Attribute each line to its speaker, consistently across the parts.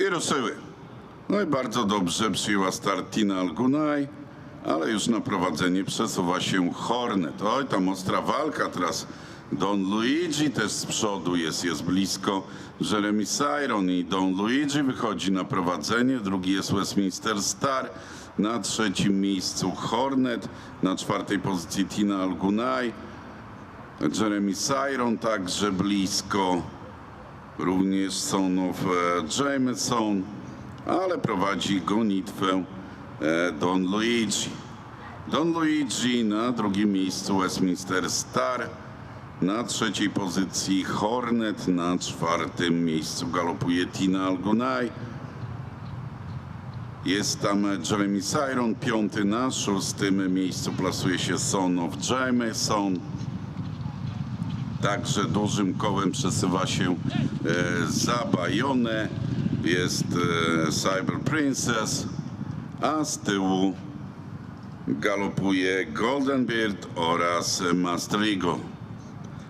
Speaker 1: I ruszyły. No i bardzo dobrze przyjęła start Tina Algunaj, ale już na prowadzenie przesuwa się Hornet. Oj, tam ostra walka teraz. Don Luigi też z przodu jest, jest blisko. Jeremy Siron i Don Luigi wychodzi na prowadzenie. Drugi jest Westminster Star. Na trzecim miejscu Hornet. Na czwartej pozycji Tina Algunaj. Jeremy Siron także blisko. Również Son of e, Jameson, ale prowadzi gonitwę e, Don Luigi. Don Luigi na drugim miejscu Westminster Star, na trzeciej pozycji Hornet, na czwartym miejscu galopuje Tina Algunaj. Jest tam Jeremy Siron, piąty na szóstym miejscu plasuje się Son of Jameson. Także dużym kołem przesuwa się e, za Bajonę. Jest e, Cyber Princess, a z tyłu galopuje Golden Beard oraz Mastrigo.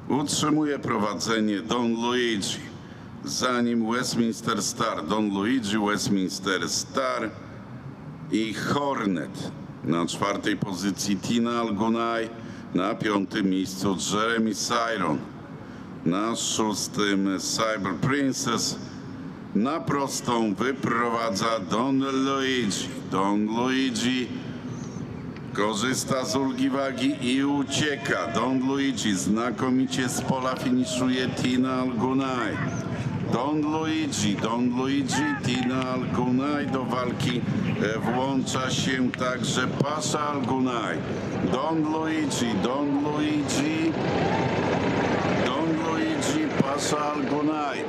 Speaker 1: Utrzymuje prowadzenie Don Luigi. Za nim Westminster Star, Don Luigi, Westminster Star i Hornet. Na czwartej pozycji Tina Algunaj, na piątym miejscu Jeremy Siron, na szóstym Cyber Princess, na prostą wyprowadza Don Luigi. Don Luigi korzysta z ulgi wagi i ucieka. Don Luigi znakomicie z pola finiszuje Tina Algunaj. Don Luigi, Don Luigi, Tina Algunaj do walki e, włącza się także Pasza Algunaj. Don Luigi, Don Luigi, Don Luigi, Pasza Algunaj.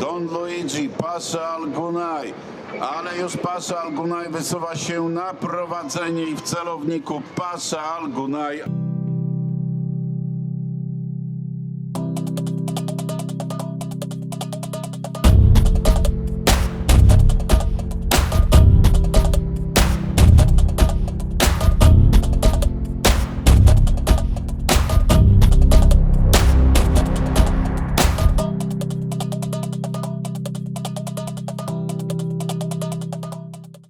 Speaker 1: Don Luigi, Pasza Algunaj. Ale już Pasza Algunaj wysuwa się na prowadzenie i w celowniku Pasza Algunaj.